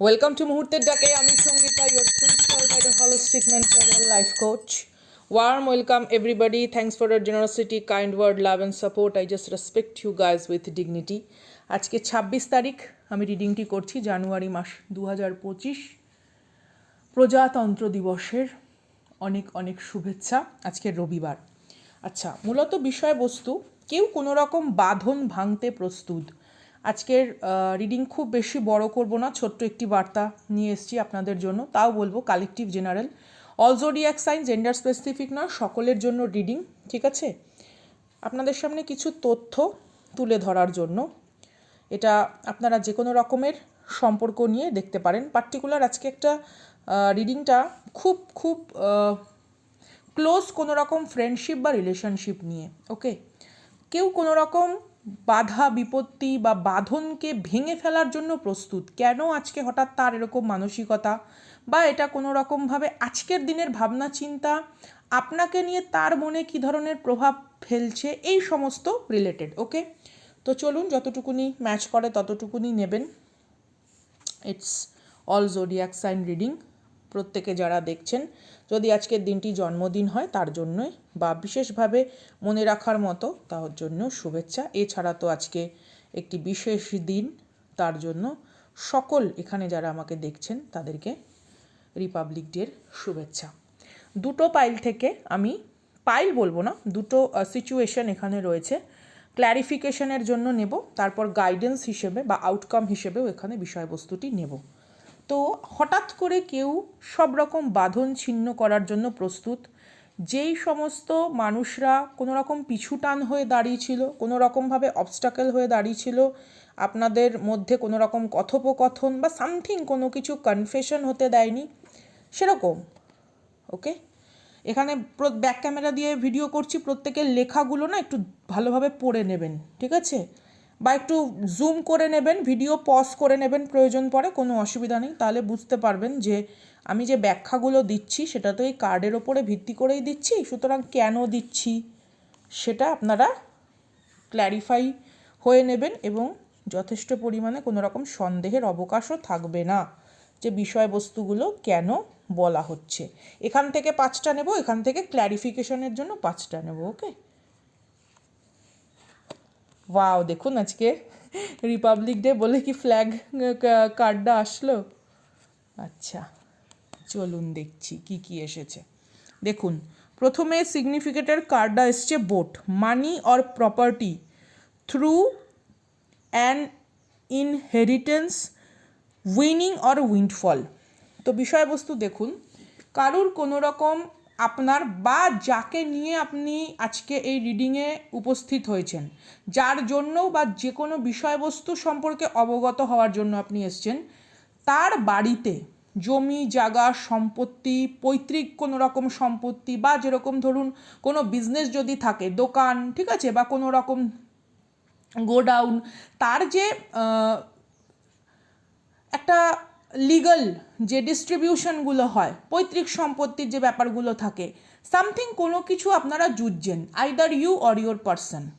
Welcome to মুহূর্তের ডাকে আমি Sangita your spiritual guide holistic mental life coach warm welcome everybody thanks for your generosity kind word love and support I just respect you guys with dignity আজকে ছাব্বিশ তারিখ, আমি রিডিংটি করছি জানুয়ারি মাস দু হাজার পঁচিশ। প্রজাতন্ত্র দিবসের অনেক অনেক শুভেচ্ছা আজকে রবিবার। আচ্ছা মূলত বিষয়বস্তু, কেউ কোনো রকম বাঁধন ভাঙতে প্রস্তুত। আজকের রিডিং খুব বেশি বড় করব না, ছোট্ট একটি বার্তা নিয়ে এসেছি আপনাদের জন্য। তাও বলব collective general all zodiac sign gender specific নয়, সকলের জন্য রিডিং ঠিক আছে? আপনাদের সামনে কিছু তথ্য তুলে ধরার জন্য। এটা আপনারা যে কোনো রকমের সম্পর্ক নিয়ে দেখতে পারেন। পার্টিকুলার আজকে একটা রিডিংটা খুব খুব ক্লোজ কোনো রকম ফ্রেন্ডশিপ বা রিলেশনশিপ নিয়ে ওকে কেউ কোনো রকম বাধা, বিপত্তি বা বাঁধনকে ভেঙে ফেলার জন্য প্রস্তুত। কেন আজকে হঠাৎ তার এরকম মানসিকতা? বা এটা কোনো রকমভাবে আজকের দিনের ভাবনা, চিন্তা? আপনাকে নিয়ে তার মনে কী ধরনের প্রভাব ফেলছে? এই সমস্ত রিলেটেড ওকে তো চলুন, যতটুকুনি ম্যাচ করে ততটুকুনি নেবেন। It's all zodiac sign reading প্রত্যেকে যারা দেখছেন, যদি আজকের দিনটি জন্মদিন হয়, তার জন্যই বা বিশেষভাবে মনে রাখার মতো তার জন্য শুভেচ্ছা। এছাড়া তো আজকে একটি বিশেষ দিন, তার জন্য সকল এখানে যারা আমাকে দেখছেন, তাদেরকে রিপাবলিক ডের শুভেচ্ছা। দুটো পাইল থেকে আমি পাইল বলব না, দুটো সিচুয়েশন এখানে রয়েছে। ক্ল্যারিফিকেশনের জন্য নেব, তারপর গাইডেন্স হিসেবে বা আউটকাম হিসেবেও এখানে বিষয়বস্তুটি নেব। তো হঠাৎ করে কেউ সব রকম বাঁধন ছিন্ন করার জন্য প্রস্তুত। যেই সমস্ত মানুষরা কোনো রকম পিছুটান হয়ে দাঁড়িয়েছিল, কোনো রকমভাবে অবস্টাকেল হয়ে দাঁড়িয়েছিল, আপনাদের মধ্যে কোনো রকম কথোপকথন বা সামথিং কোনো কিছু কনফেশন হতে দেয়নি, সেরকম ওকে এখানে ব্যাক ক্যামেরা দিয়ে ভিডিও করছি, প্রত্যেকের লেখাগুলো না একটু ভালোভাবে পড়ে নেবেন, ঠিক আছে? বা একটু জুম করে নেবেন ভিডিও পজ করে নেবেন প্রয়োজন পড়ে, কোনো অসুবিধা নেই। তাহলে বুঝতে পারবেন যে আমি যে ব্যাখ্যাগুলো দিচ্ছি, সেটা তো এই কার্ডের ওপরে ভিত্তি করেই দিচ্ছি। সুতরাং কেন দিচ্ছি, সেটা আপনারা ক্ল্যারিফাই হয়ে নেবেন এবং যথেষ্ট পরিমাণে কোনো রকম সন্দেহের অবকাশও থাকবে না যে বিষয়বস্তুগুলো কেন বলা হচ্ছে। এখান থেকে পাঁচটা নেব, এখান থেকে ক্ল্যারিফিকেশনের জন্য পাঁচটা নেব ওকে ওয়াও দেখুন আজকে রিপাবলিক ডে বলে কি ফ্ল্যাগ কার্ডটা আসলো? আচ্ছা চলুন দেখছি কি কি এসেছে। দেখুন, প্রথমে সিগনিফিকেটের কার্ডটা এসছে boat money or property through an inheritance winning or windfall তো বিষয়বস্তু দেখুন, কারুর কোনো রকম আপনার বা যাকে নিয়ে আপনি আজকে এই রিডিংয়ে উপস্থিত হয়েছেন, যার জন্য বা যে কোনো বিষয়বস্তু সম্পর্কে অবগত হওয়ার জন্য আপনি এসছেন, তার বাড়িতে জমি, জায়গা, সম্পত্তি, পৈতৃক কোনো রকম সম্পত্তি বা যেরকম ধরুন কোনো বিজনেস যদি থাকে, দোকান, ঠিক আছে, বা কোনো রকম গোডাউন, তার যে একটা লিগাল যে ডিস্ট্রিবিউশনগুলো হয়, পৈতৃক সম্পত্তির যে ব্যাপারগুলো থাকে সামথিং কোনো কিছু আপনারা জুঝছেন either you or your person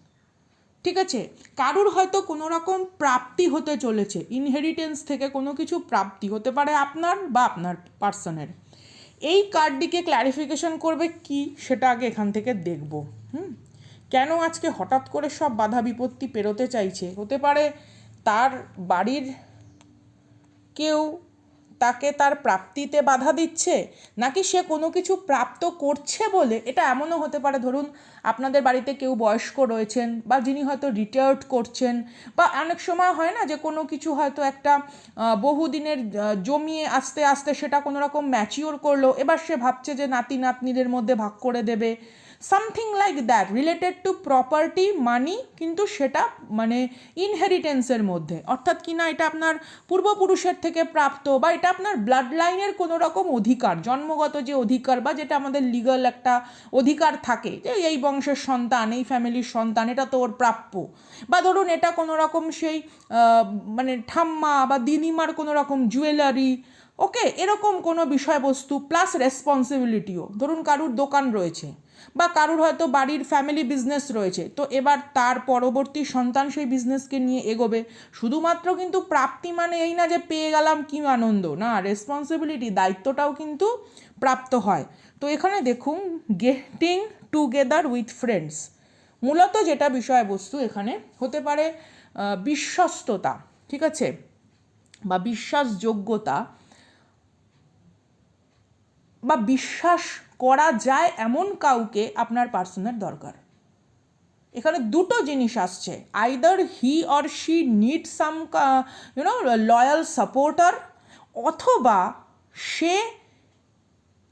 ঠিক আছে? কারুর হয়তো কোনো রকম প্রাপ্তি হতে চলেছে ইনহেরিটেন্স থেকে কোনো কিছু প্রাপ্তি হতে পারে আপনার বা আপনার পার্সনের। এই কার্ডটিকে ক্ল্যারিফিকেশন করবে কি, সেটা আগে এখান থেকে দেখব, হুম? কেন আজকে হঠাৎ করে সব বাধা বিপত্তি পেরোতে চাইছে? হতে পারে তার বাড়ির কেউ তাকে তার প্রাপ্তিতে বাধা দিচ্ছে? নাকি সে কোনো কিছু প্রাপ্ত করছে বলে? এটা এমনও হতে পারে, ধরুন আপনাদের বাড়িতে কেউ বয়স্ক রয়েছেন বা যিনি হয়তো রিটায়ার্ড করছেন বা অনেক সময় হয় না যে কোনো কিছু হয়তো একটা বহুদিনের জমিয়ে আস্তে আস্তে সেটা কোনো রকম ম্যাচিওর করল। এবার সে ভাবছে যে নাতি নাতনিদের মধ্যে ভাগ করে দেবে। Something like that related to property money কিন্তু সেটা মানে ইনহেরিটেন্সের মধ্যে। অর্থাৎ কি না এটা আপনার পূর্বপুরুষের থেকে প্রাপ্ত বা এটা আপনার ব্লাড লাইনের কোনো রকম অধিকার, জন্মগত যে অধিকার বা যেটা আমাদের লিগাল একটা অধিকার থাকে, যে এই বংশের সন্তান, এই ফ্যামিলির সন্তান, এটা তো ওর প্রাপ্য। বা ধরুন এটা কোনো রকম সেই মানে ঠাম্মা বা দিদিমার কোনো রকম জুয়েলারি ওকে এরকম কোনো বিষয়বস্তু প্লাস রেসপন্সিবিলিটিও ধরুন কারুর দোকান রয়েছে। বা কারুর হয়তো বাড়ির ফ্যামিলি বিজনেস রয়েছে। তো এবার তার পরবর্তী সন্তান সেই বিজনেসকে নিয়ে এগোবে। শুধুমাত্র কিন্তু প্রাপ্তি মানে এই না যে পেয়ে গেলাম কি আনন্দ, না রেসপন্সিবিলিটি দায়িত্বটাও কিন্তু প্রাপ্ত হয়। তো এখানে দেখুন গেটিং টুগেদার উইথ ফ্রেন্ডস মূলত যেটা বিষয়বস্তু এখানে হতে পারে বিশ্বস্ততা, ঠিক আছে? বা বিশ্বাসযোগ্যতা বা বিশ্বাস করা যায় এমন কাউকে আপনার পার্সনের দরকার। এখানে দুটো জিনিস আসছে। Either he or she need some you know loyal supporter অথবা সে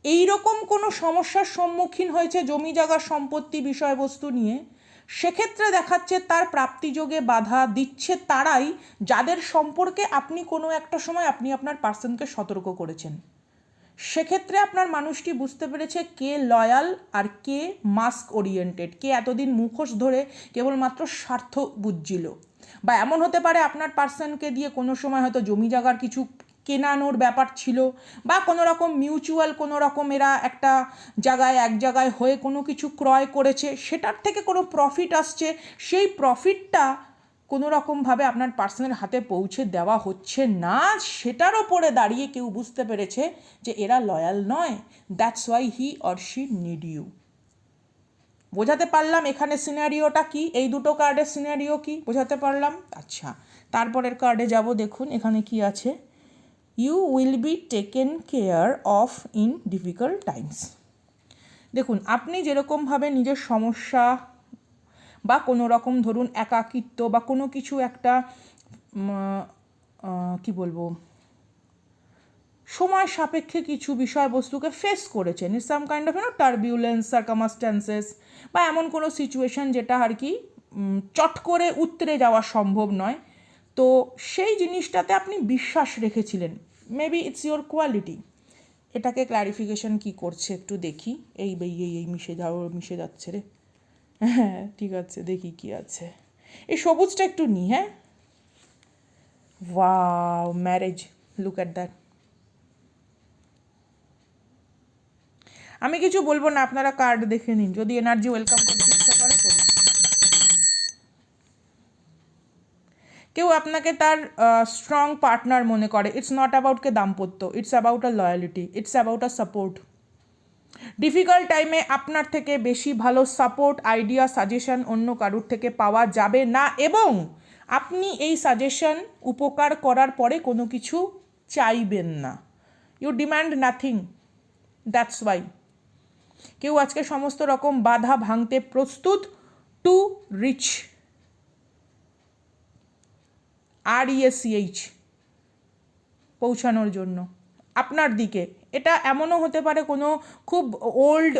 এই রকম কোনো সমস্যার সম্মুখীন হয়েছে জমি জায়গার সম্পত্তি বিষয়বস্তু নিয়ে, সেক্ষেত্রে দেখাচ্ছে তার প্রাপ্তিযোগে বাধা দিচ্ছে তারাই, যাদের সম্পর্কে আপনি কোনো একটা সময় আপনি আপনার পার্সনকে সতর্ক করেছেন। সেক্ষেত্রে আপনার মানুষটি বুঝতে পেরেছে কে লয়াল আর কে মাস্ক ওরিয়েন্টেড কে এতদিন মুখোশ ধরে কেবলমাত্র স্বার্থ বুঝছিল। বা এমন হতে পারে আপনার পার্সনকে দিয়ে কোনো সময় হয়তো জমি জায়গার কিছু কেনানোর ব্যাপার ছিল, বা কোনো রকম মিউচুয়াল কোনো রকম এরা একটা জায়গায়, এক জায়গায় হয়ে কোনো কিছু ক্রয় করেছে, সেটার থেকে কোনো প্রফিট আসছে, সেই প্রফিটটা কোনো রকমভাবে আপনার পার্সনের হাতে পৌঁছে দেওয়া হচ্ছে না, সেটার ওপরে দাঁড়িয়ে কেউ বুঝতে পেরেছে যে এরা লয়াল নয়। That's why he or she need you বোঝাতে পারলাম এখানে সিনারিওটা কি? এই দুটো কার্ডের সিনারিও কি? বোঝাতে পারলাম? আচ্ছা তারপরের কার্ডে যাব, দেখুন এখানে কি আছে। You will be taken care of in difficult times দেখুন, আপনি যেরকমভাবে নিজের সমস্যা বা কোনো রকম ধরুন একাকিত্ব বা কোনো কিছু একটা কি বলব? সময় সাপেক্ষে কিছু বিষয়বস্তুকে ফেস করেছেন it some kind of you know turbulence circumstances বা এমন কোনো সিচুয়েশন যেটা আর কি চট করে উতরে যাওয়া সম্ভব নয়। তো সেই জিনিসটাতে আপনি বিশ্বাস রেখেছিলেন। মেবি ইটস ইয়োর কোয়ালিটি এটাকে ক্লারিফিকেশন কি করছে একটু দেখি। এই এই এই মিশে যাও, মিশে যাচ্ছে রে। হ্যাঁ ঠিক আছে, দেখি কি আছে। এই সবুজটা একটু নি হ্যাঁ? Wow marriage look at that আমি কিছু বলব না, আপনারা কার্ড দেখে নিন। যদি এনার্জি ওয়েলকাম করতে ইচ্ছা করে, করুন। কেউ আপনাকে তার স্ট্রং পার্টনার মনে করে। ইটস নট অ্যাবাউট কে দাম্পত্য it's about a loyalty it's about a support difficult টাইমে আপনার থেকে বেশি ভালো সাপোর্ট আইডিয়া সাজেশন অন্য কারুর থেকে পাওয়া যাবে না এবং আপনি এই সাজেশন উপকার করার পরে কোনো কিছু চাইবেন না। You demand nothing that's why কেউ আজকে সমস্ত রকম বাধা ভাঙতে প্রস্তুত? টু রিচ আর ইএসিএইচ পৌঁছানোর জন্য। আপনার দিকে এটা এমনও হতে পারে কোনো খুব ওল্ড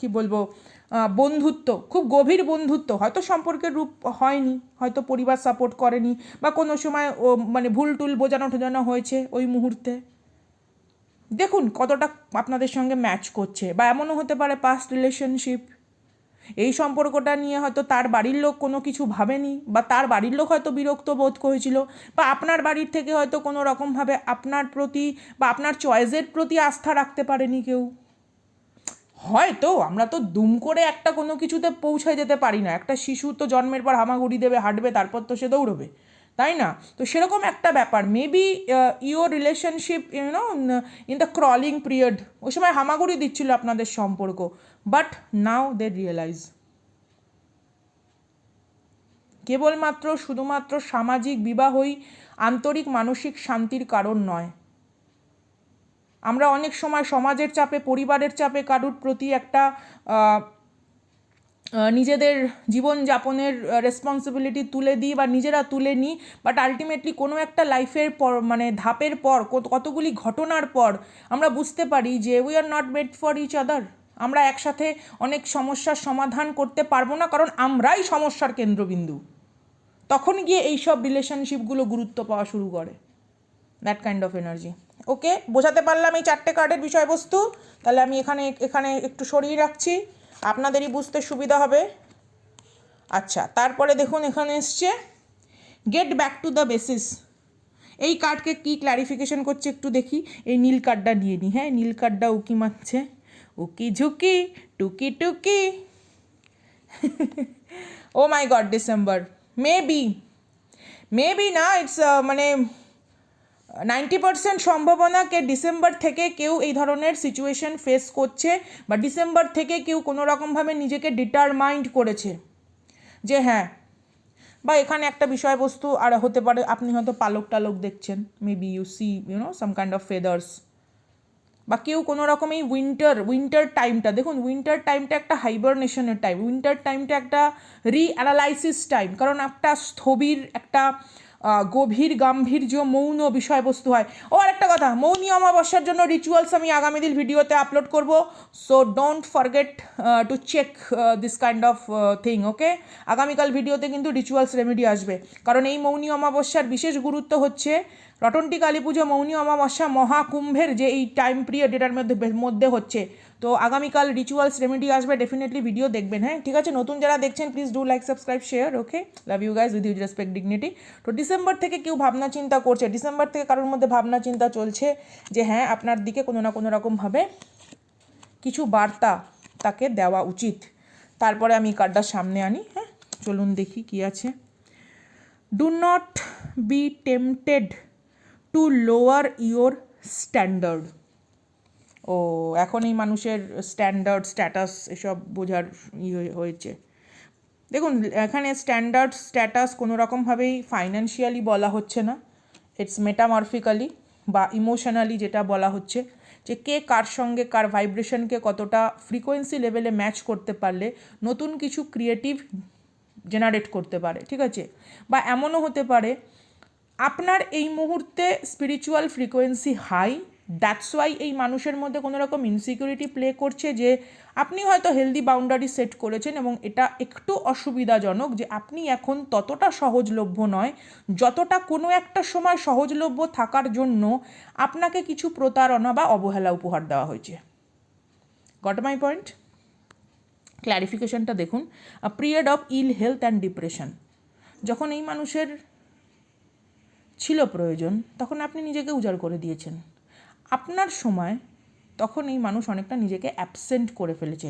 কি বলব বন্ধুত্ব, খুব গভীর বন্ধুত্ব, হয়তো সম্পর্কের রূপ হয়নি, হয়তো পরিবার সাপোর্ট করেনি, বা কোনো সময়, ও মানে ভুল টুল বোঝানো ঠোজানো হয়েছে ওই মুহূর্তে। দেখুন কতটা আপনাদের সঙ্গে ম্যাচ করছে, বা এমনও হতে পারে পাস্ট রিলেশনশিপ এই সম্পর্কটা নিয়ে হয়তো তার বাড়ির লোক কোনো কিছু ভাবেনি বা তার বাড়ির লোক হয়তো বিরক্ত বোধ করেছিল বা আপনার বাড়ির থেকে হয়তো কোনো রকমভাবে আপনার প্রতি বা আপনার চয়েসের প্রতি আস্থা রাখতে পারেনি কেউ। হয়তো আমরা তো দুম করে একটা কোনো কিছুতে পৌঁছে যেতে পারি না। একটা শিশু তো জন্মের পর হামাগুড়ি দেবে, হাঁটবে, তারপর তো সে দৌড়বে। তাই না? তো সেরকম একটা ব্যাপার। Maybe your relationship you know in the crawling period ওই সময় হামাগুড়ি দিচ্ছিল আপনাদের সম্পর্ক বাট নাও দে রিয়েলাইজ কেবলমাত্র, শুধুমাত্র সামাজিক বিবাহই আন্তরিক মানসিক শান্তির কারণ নয়। আমরা অনেক সময় সমাজের চাপে, পরিবারের চাপে কারুর প্রতি একটা নিজেদের জীবনযাপনের রেসপন্সিবিলিটি তুলে দিই বা নিজেরা তুলে নিই বাট আলটিমেটলি কোনো একটা লাইফের পর মানে ধাপের পর, কত- কতগুলি ঘটনার পর আমরা বুঝতে পারি যে we are not made for each other আমরা একসাথে অনেক সমস্যার সমাধান করতে পারব না, কারণ আমরাই সমস্যার কেন্দ্রবিন্দু। তখন গিয়ে এইসব রিলেশনশিপগুলো গুরুত্ব পাওয়া শুরু করে। That kind of energy okay বোঝাতে পারলাম এই চারটে কার্ডের বিষয়বস্তু। তাহলে আমি এখানে এখানে একটু সরিয়ে রাখছি। আপনাদেরই বুঝতে সুবিধা হবে। আচ্ছা তারপরে দেখুন এখানে এসছে get back to the basis এই কার্ডকে কি ক্ল্যারিফিকেশন করছে একটু দেখি। এই নীল কার্ডটা নিয়ে নিই হ্যাঁ নীল কার্ডটা উকি মারছে? উকি ঝুঁকি, টুকি টুকি। ও my god December maybe maybe না ইটস মানে নাইনটি পার্সেন্ট সম্ভাবনা কে ডিসেম্বর থেকে কেউ এই ধরনের সিচুয়েশন ফেস করছে বা ডিসেম্বর থেকে কেউ কোনো রকমভাবে নিজেকে ডিটারমাইন্ড করেছে। যে হ্যাঁ বা এখানে একটা বিষয়বস্তু আর হতে পারে, আপনি হয়তো পালক টালক দেখছেন maybe you see you know some kind of feathers বা কেউ কোনো রকম এই উইন্টার উইন্টার টাইমটা দেখুন উইন্টার টাইমটা একটা হাইবারনেশনের টাইম উইন্টার টাইমটা একটা রিঅ্যানালাইসিস টাইম কারণ একটা স্থবির একটা গভীর গাম্ভীর্য, মৌন বিষয়বস্তু হয়। ও আর একটা কথা, মৌনী অমাবস্যার জন্য রিচুয়ালস আমি আগামী দিন ভিডিওতে আপলোড করব। So don't forget to check this kind of thing okay আগামীকাল ভিডিওতে কিন্তু রিচুয়ালস রেমেডি আসবে। কারণ এই মৌনী অমাবস্যার বিশেষ গুরুত্ব হচ্ছে রটন্টি কালী পুজো মৌনী অমাবস্যা মহাকুম্ভের যে এই টাইম পিরিয়ড এটার মধ্যে মধ্যে হচ্ছে। তো আগামীকাল রিচুয়ালস রেমেডি আসবে ডেফিনেটলি ভিডিও দেখবেন হ্যাঁ? ঠিক আছে? নতুন যারা দেখছেন please do like subscribe share okay love you guys with use respect dignity তো ডিসেম্বর থেকে কেউ ভাবনা চিন্তা করছে ডিসেম্বর থেকে কারোর মধ্যে ভাবনা চিন্তা চলছে যে হ্যাঁ আপনার দিকে কোনো না কোনো রকমভাবে কিছু বার্তা তাকে দেওয়া উচিত। তারপরে আমি কার্ডটা সামনে আনি হ্যাঁ? চলুন দেখি কি আছে। Do not be tempted to lower your standard ও, এখন এই মানুষের স্ট্যান্ডার্ড স্ট্যাটাস এসব বোঝার ই হয়ে- হয়েছে। দেখুন, এখানে স্ট্যান্ডার্ড স্ট্যাটাস কোনো রকমভাবেই ফাইন্যান্সিয়ালি বলা হচ্ছে না। ইটস মেটামরফিক্যালি বা ইমোশনালি যেটা বলা হচ্ছে যে কে কার সঙ্গে কার ভাইব্রেশনকে কতটা ফ্রিকোয়েন্সি লেভেলে ম্যাচ করতে পারলে নতুন কিছু ক্রিয়েটিভ জেনারেট করতে পারে, ঠিক আছে? বা এমনও হতে পারে, আপনার এই মুহূর্তে spiritual frequency high that's why এই মানুষের মধ্যে কোনো রকম ইনসিকিউরিটি প্লে করছে যে আপনি হয়তো হেলদি বাউন্ডারি সেট করেছেন এবং এটা একটু অসুবিধাজনক যে আপনি এখন ততটা সহজলভ্য নয়। যতটা কোনো একটা সময় সহজলভ্য থাকার জন্য আপনাকে কিছু প্রতারণা বা অবহেলা উপহার দেওয়া হয়েছে। গট মাই পয়েন্ট ক্ল্যারিফিকেশনটা দেখুন। Period of ill health and depression যখন এই মানুষের ছিল প্রয়োজন, তখন আপনি নিজেকে উজাড় করে দিয়েছেন। আপনার সময় তখন এই মানুষ অনেকটা নিজেকে অ্যাবসেন্ট করে ফেলেছে।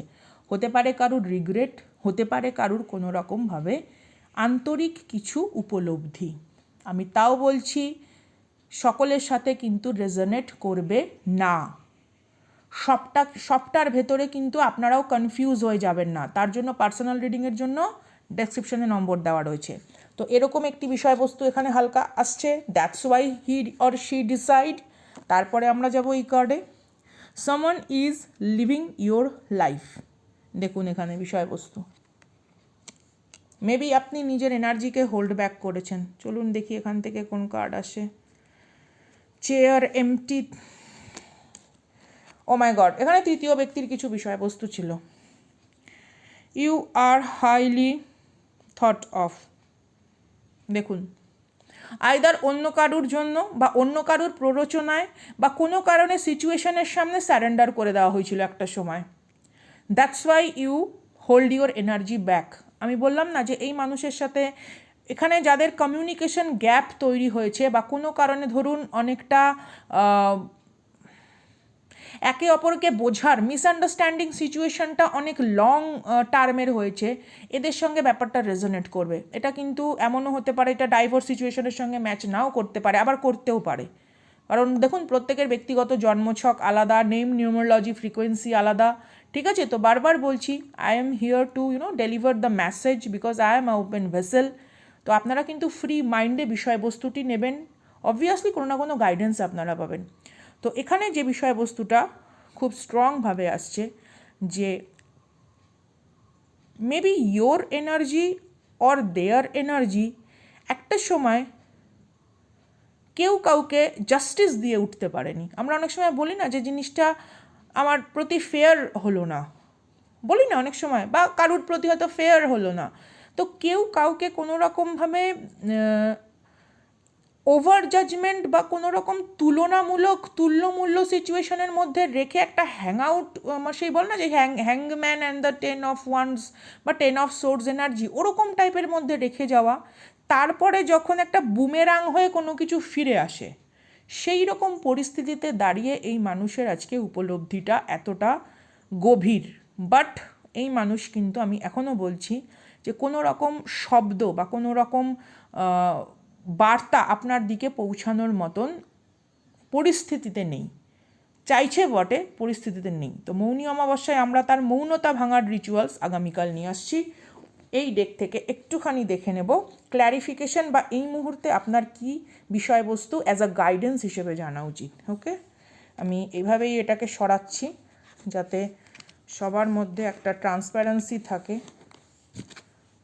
হতে পারে কারুর রিগ্রেট হতে পারে কারুর কোনো রকমভাবে আন্তরিক কিছু উপলব্ধি। আমি তাও বলছি, সকলের সাথে কিন্তু রেজনেট করবে না। সবটা, সবটার ভেতরে কিন্তু আপনারাও কনফিউজ হয়ে যাবেন না। তার জন্য পার্সোনাল রিডিংয়ের জন্য ডেসক্রিপশনে নম্বর দেওয়া রয়েছে। তো এরকম একটি বিষয়বস্তু এখানে হালকা আসছে। That's why he or she decide তারপরে আমরা যাব এই কার্ডে someone is living your life দেখুন এখানে বিষয়বস্তু। মেবি আপনি নিজের এনার্জিকে হোল্ড ব্যাক করেছেন। চলুন দেখি এখান থেকে কোন কার্ড আসে। Chair empty oh my god এখানে তৃতীয় ব্যক্তির কিছু বিষয়বস্তু ছিল। You are highly thought of দেখুন আইদার অন্য কারুর জন্য বা অন্য কারুর প্ররোচনায় বা কোনো কারণে সিচুয়েশনের সামনে স্যারেন্ডার করে দেওয়া হয়েছিল একটা সময়। That's why you hold your energy back আমি বললাম না যে এই মানুষের সাথে এখানে যাদের কমিউনিকেশন গ্যাপ তৈরি হয়েছে বা কোনো কারণে ধরুন অনেকটা একে অপরকে বোঝার মিসআন্ডারস্ট্যান্ডিং সিচুয়েশনটা অনেক লং টার্মের হয়েছে। এদের সঙ্গে ব্যাপারটা রেজোনেট করবে। এটা কিন্তু এমনও হতে পারে, এটা ডাইভোর্স সিচুয়েশনের সঙ্গে ম্যাচ নাও করতে পারে, আবার করতেও পারে। কারণ দেখুন, প্রত্যেকের ব্যক্তিগত জন্মছক আলাদা নেম নিউমোলজি ফ্রিকোয়েন্সি আলাদা। ঠিক আছে, তো বারবার বলছি I am here to you know deliver the message because I am a open vessel তো আপনারা কিন্তু ফ্রি মাইন্ডে বিষয়বস্তুটি নেবেন। অবভিয়াসলি কোনো না কোনো গাইডেন্স আপনারা পাবেন। তো এখানে যে বিষয়বস্তুটা খুব স্ট্রংভাবে আসছে যে maybe your energy or their energy একটা সময় কেউ কাউকে জাস্টিস দিয়ে উঠতে পারেনি। আমরা অনেক সময় বলি না যে জিনিসটা আমার প্রতি ফেয়ার হলো না। বলি না অনেক সময় বা কারুর প্রতি হয়তো ফেয়ার হলো না। তো কেউ কাউকে কোনো রকমভাবে ওভার জাজমেন্ট বা কোনো রকম তুলনামূলক, তুল্যমূল্য সিচুয়েশনের মধ্যে রেখে একটা হ্যাং আউট সেই বল না যে hang হ্যাংম্যান and the ten of wands বা টেন অফ সোর্স এনার্জি ওরকম টাইপের মধ্যে রেখে যাওয়া। তারপরে যখন একটা বুমেরাং হয়ে কোনো কিছু ফিরে আসে, সেই রকম পরিস্থিতিতে দাঁড়িয়ে এই মানুষের আজকে উপলব্ধিটা এতটা গভীর। বাট এই মানুষ কিন্তু আমি এখনও বলছি যে কোনো রকম শব্দ বা কোনো রকম বার্তা আপনার দিকে পৌঁছানোর মতন পরিস্থিতিতে নেই। চাইছে বটে, পরিস্থিতিতে নেই। তো মৌনী অমাবস্যায় আমরা তার মৌনতা ভাঙার রিচুয়ালস আগামীকাল নিয়ে আসছি। এই ডেক থেকে একটুখানি দেখে নেব। ক্ল্যারিফিকেশন বা এই মুহূর্তে আপনার কি বিষয়বস্তু অ্যাজ আ গাইডেন্স হিসেবে জানা উচিত ওকে আমি এভাবেই এটাকে সরাচ্ছি যাতে সবার মধ্যে একটা ট্রান্সপারেন্সি থাকে।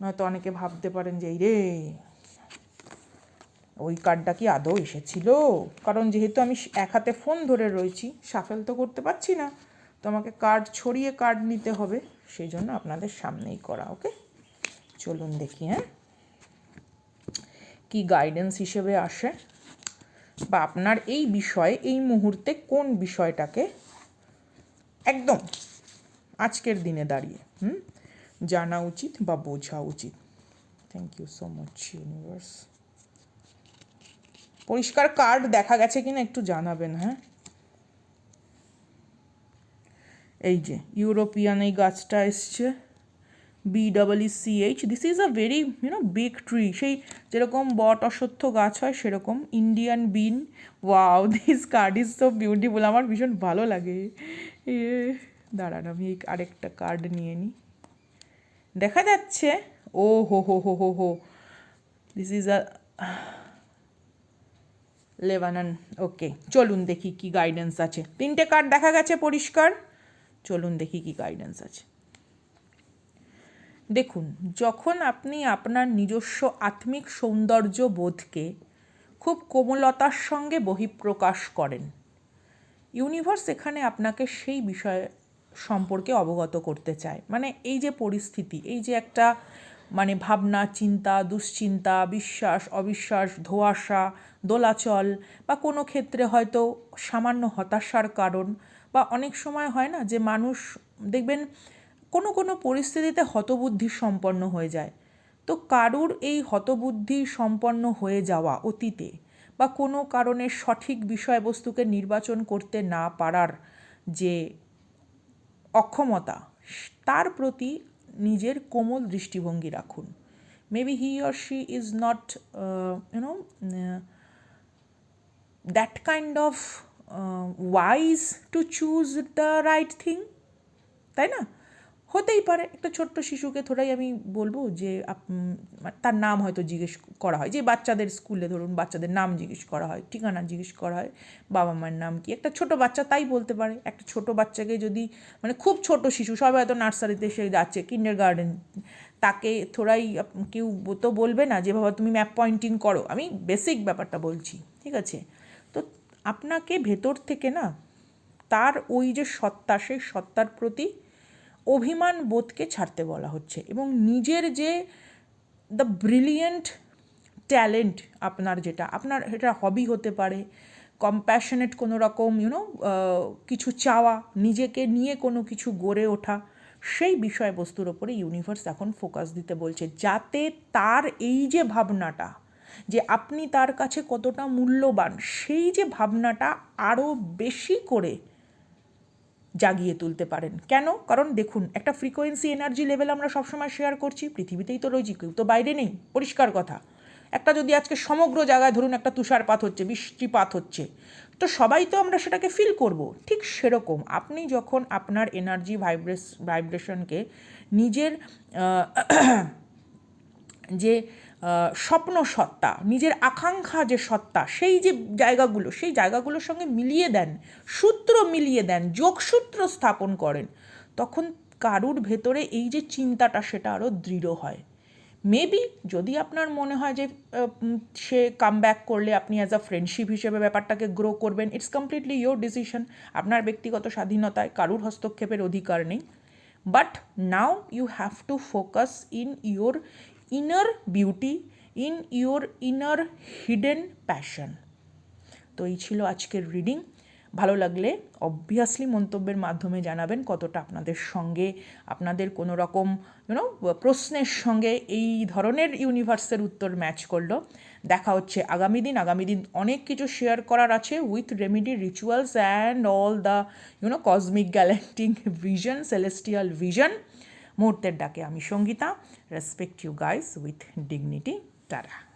নয়তো অনেকে ভাবতে পারেন যে, এই রে ওই কার্ডটা কি আদৌ এসেছিল? কারণ যেহেতু আমি এক হাতে ফোন ধরে রয়েছি সাফেল তো করতে পারছি না। তো আমাকে কার্ড ছড়িয়ে কার্ড নিতে হবে সেই জন্য আপনাদের সামনেই করা ওকে চলুন দেখি হ্যাঁ? কি গাইডেন্স হিসেবে আসে? বা আপনার এই বিষয়ে, এই মুহূর্তে কোন বিষয়টাকে একদম আজকের দিনে দাঁড়িয়ে, হুম? জানা উচিত বা বোঝা উচিত। Thank you so much universe পরিষ্কার কার্ড দেখা গেছে কিনা একটু জানাবেন হ্যাঁ? এই যে ইউরোপিয়ান এই গাছটা এসছে B double C H this is a very you know big tree সেই যেরকম বট অশ্বত্থ গাছ হয়, সেরকম Indian bean wow this card is so beautiful আমার ভীষণ ভালো লাগে। দাঁড়ান, আমি আরেকটা কার্ড নিয়ে নিই দেখা যাচ্ছে, ও হো হো হো হো হো this is a Lebanon okay, চলুন দেখি কি গাইডেন্স আছে। তিনটে কার্ড দেখা গেছে পরিষ্কার। চলুন দেখি কি গাইডেন্স আছে। দেখুন, যখন আপনি আপনার নিজস্ব আত্মিক সৌন্দর্য বোধকে খুব কোমলতার সঙ্গে বহিঃপ্রকাশ করেন ইউনিভার্স এখানে আপনাকে সেই বিষয় সম্পর্কে অবগত করতে চায়। মানে এই যে পরিস্থিতি, এই যে একটা মানে ভাবনা, চিন্তা, দুশ্চিন্তা, বিশ্বাস, অবিশ্বাস, ধোঁয়াশা, দোলাচল বা কোনো ক্ষেত্রে হয়তো সামান্য হতাশার কারণ বা অনেক সময় হয় না যে মানুষ, দেখবেন কোনো কোনো পরিস্থিতিতে হতবুদ্ধি সম্পন্ন হয়ে যায়। তো কারুর এই হতবুদ্ধি সম্পন্ন হয়ে যাওয়া অতীতে বা কোনো কারণে সঠিক বিষয়বস্তুকে নির্বাচন করতে না পারার যে অক্ষমতা, তার প্রতি নিজের কোমল দৃষ্টিভঙ্গি রাখুন। Maybe he or she is not you know that kind of wise to choose the right thing তাই না? হতেই পারে একটা ছোট্ট শিশুকে থোড়াই আমি বলব যে উম, তার নাম হয়তো জিজ্ঞেস করা হয় যে বাচ্চাদের স্কুলে ধরুন বাচ্চাদের নাম জিজ্ঞেস করা হয় ঠিকানা জিজ্ঞেস করা হয় বাবা মায়ের নাম কি একটা ছোট বাচ্চা তাই বলতে পারে একটা ছোট বাচ্চাকে যদি মানে খুব ছোট শিশু সবাই হয়তো নার্সারিতে সে যাচ্ছে কিন্ডার গার্ডেন তাকে থোড়াই কেউ তো বলবে না যে বাবা তুমি ম্যাপ পয়েন্টিং করো। আমি বেসিক ব্যাপারটা বলছি ঠিক আছে? তো আপনাকে ভেতর থেকে না তার ওই যে সত্তা সেই সত্তার প্রতি অভিমান বোধকে ছাড়তে বলা হচ্ছে এবং নিজের যে দ্য ব্রিলিয়েন্ট ট্যালেন্ট আপনার যেটা, আপনার এটা হবি হতে পারে কম্প্যাশনেট কোনো রকম ইউনো কিছু চাওয়া, নিজেকে নিয়ে কোনো কিছু গড়ে ওঠা, সেই বিষয়বস্তুর ওপরে ইউনিভার্স এখন ফোকাস দিতে বলছে। যাতে তার এই যে ভাবনাটা, যে আপনি তার কাছে কতটা মূল্যবান, সেই যে ভাবনাটা আরও বেশি করে জাগিয়ে তুলতে পারেন। কেন? কারণ দেখুন, একটা ফ্রিকোয়েন্সি এনার্জি লেভেল আমরা সবসময় শেয়ার করছি, পৃথিবীতেই তো রয়েছি, কেউ তো বাইরে নেই, পরিষ্কার কথা। একটা যদি আজকে সমগ্র জায়গায় ধরুন একটা তুষারপাত হচ্ছে, বৃষ্টিপাত হচ্ছে, তো সবাই তো আমরা সেটাকে ফিল করব। ঠিক সেরকম, আপনি যখন আপনার এনার্জি ভাইব্রেস ভাইব্রেশনকে নিজের যে স্বপ্ন সত্তা, নিজের আকাঙ্ক্ষা যে সত্তা, সেই যে জায়গাগুলো, সেই জায়গাগুলোর সঙ্গে মিলিয়ে দেন, সূত্র মিলিয়ে দেন, যোগসূত্র স্থাপন করেন, তখন কারুর ভেতরে এই যে চিন্তাটা সেটা আরও দৃঢ় হয়। মেবি যদি আপনার মনে হয় যে সে কাম ব্যাক করলে আপনি অ্যাজ আ ফ্রেন্ডশিপ হিসেবে ব্যাপারটাকে গ্রো করবেন ইটস কমপ্লিটলি ইয়োর ডিসিশন আপনার ব্যক্তিগত স্বাধীনতায় কারুর হস্তক্ষেপের অধিকার নেই। But now you have to focus in your inner beauty in your inner hidden passion. তো এই ছিল আজকের রিডিং ভালো লাগলে অবভিয়াসলি মন্তব্যের মাধ্যমে জানাবেন কতটা আপনাদের সঙ্গে, আপনাদের কোনো রকম ইউনো প্রশ্নের সঙ্গে এই ধরনের ইউনিভার্সের উত্তর ম্যাচ করল। দেখা হচ্ছে আগামী দিন আগামী দিন অনেক কিছু শেয়ার করার আছে with remedy rituals and all the you know cosmic galactic vision celestial vision মুহূর্তের ডাকে আমি Sangeeta. Respect you guys with dignity ta ta.